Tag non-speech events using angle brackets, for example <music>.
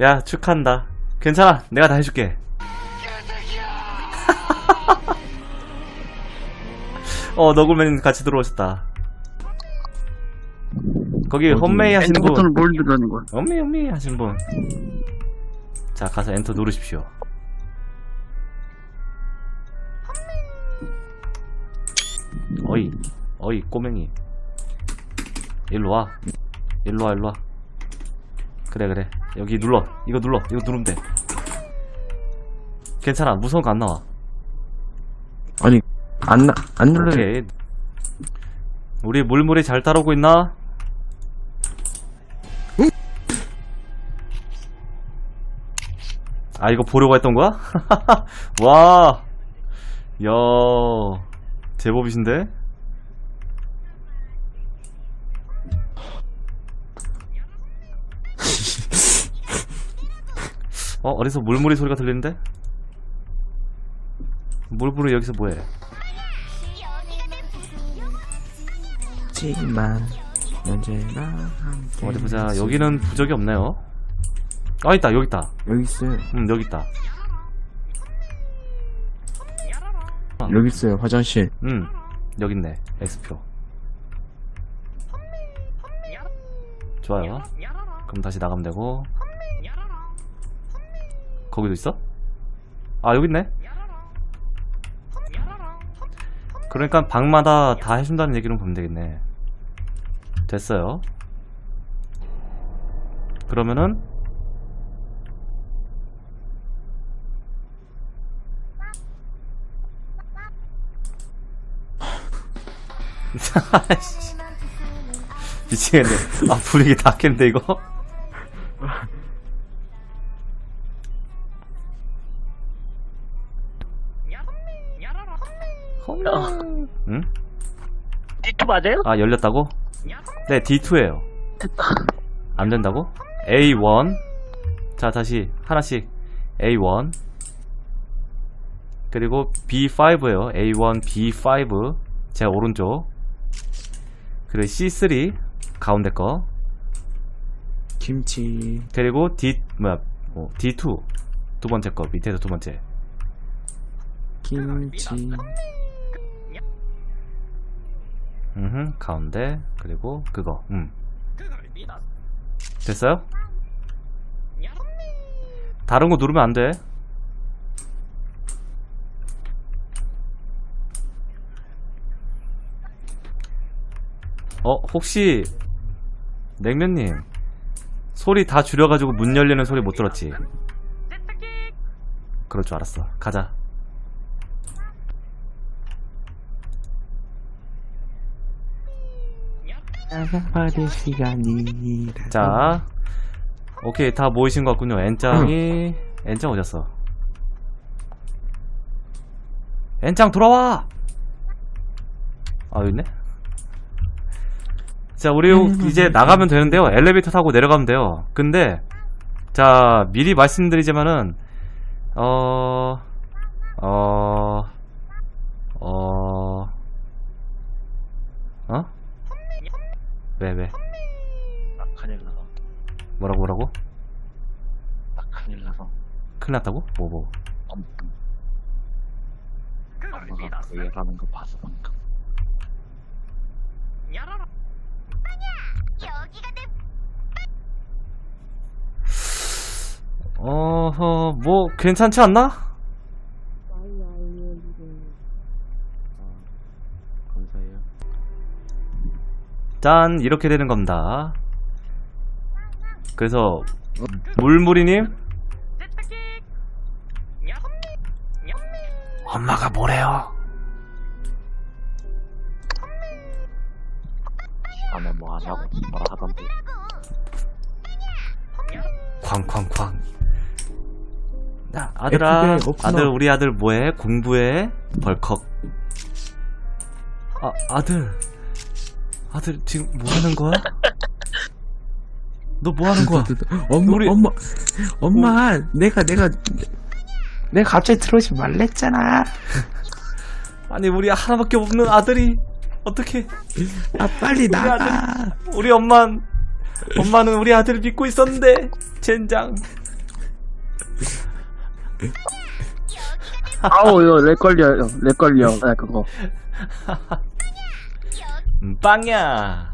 야, 축하한다. 괜찮아. 내가 다 해줄게. <laughs> 어, 너굴맨 같이 들어오셨다. 거기 홈메이 하시는 분. 엔터부터는 뭘 들라는 거야? 홈메이, 홈메이 하시는 분. 자, 가서 엔터 누르십시오. 어이, 어이, 꼬맹이. 일로 와. 일로 와, 일로 와. 그래, 그래. 여기 눌러. 이거 눌러. 이거 누르면 돼. 괜찮아. 무서운 거 안 나와. 아니 안, 나- 안 눌러요 오케이. 우리 물물이 잘 따라오고 있나? 아, 이거 보려고 했던 거야? <laughs> 와. 야. 제법이신데? 어, 어디서 물물이 소리가 들리는데? 물물이 여기서 뭐해? 지만 언제나 함께 어디 보자. 여기는 부적이 없네요. 아, 있다. 여기 있다. 여기 있어요 음, 여기 있다. 여기 있어요 화장실 음, 여기 있네. X표. 좋아요. 그럼 다시 나가면 되고. 거기도 있어? 아, 여기 있네. 그러니까 방마다 다 해준다는 얘기는 보면 되겠네. 됐어요. 그러면은. <laughs> 미치겠네. 아, 분위기 다 깼는데, 이거? 홈. 응? D2 맞아요? 아, 열렸다고? 네, D2에요. 안 된다고? A1. 자, 다시 하나씩. A1. 그리고 B5에요. A1, B5. 제 오른쪽. 그리고 C3. 가운데 거. 김치 그리고 D, 뭐야, 어, D2. 두 번째 거. 밑에서 두 번째. 김치 음, 가운데. 그리고 그거. 음. 됐어요? 다른 거 누르면 안 돼. 어, 혹시 냉면님 소리 다 줄여가지고 문 열리는 소리 못 들었지? 그럴 줄 알았어. 가자. 받을 시간이 자, 오케이 다 모이신 것 같군요. N짱이 N짱 어디였어? N짱 돌아와! 아 여기 있네. 자 우리 이제 나가면 되는데요. 엘리베이터 타고 내려가면 돼요. 근데 자 미리 말씀드리자면은 어... 어... 어... 어? 왜 왜? 나 큰일 나서 뭐라고 뭐라고? 나 큰일 나서 큰일 났다고? 뭐 뭐? 엄마 엄마가 그 얘기하는 거 봐서 방금 어허 뭐 괜찮지 않나? 감사해요 짠 이렇게 되는 겁니다 그래서 물무리님 엄마가 뭐래요? 시간에 뭐안 하고 뭐라 하던데 쾅쾅쾅 야 아들아. 아들 우리 아들 뭐해? 공부해? 벌컥 아 아들 아들 지금 뭐 하는 거야? 너 뭐 하는 거야? 엄마 우리- 엄마 엄마 내가 내가 내가 갑자기 들어오지 말랬잖아. 아니 우리 하나밖에 없는 아들이 어떻게 아 빨리 우리 아들- 나가 우리 엄만 엄마는 우리 아들을 믿고 있었는데 젠장. 아우 이거 렉 걸려요 렉 걸려. 아 그거. 음, 빵야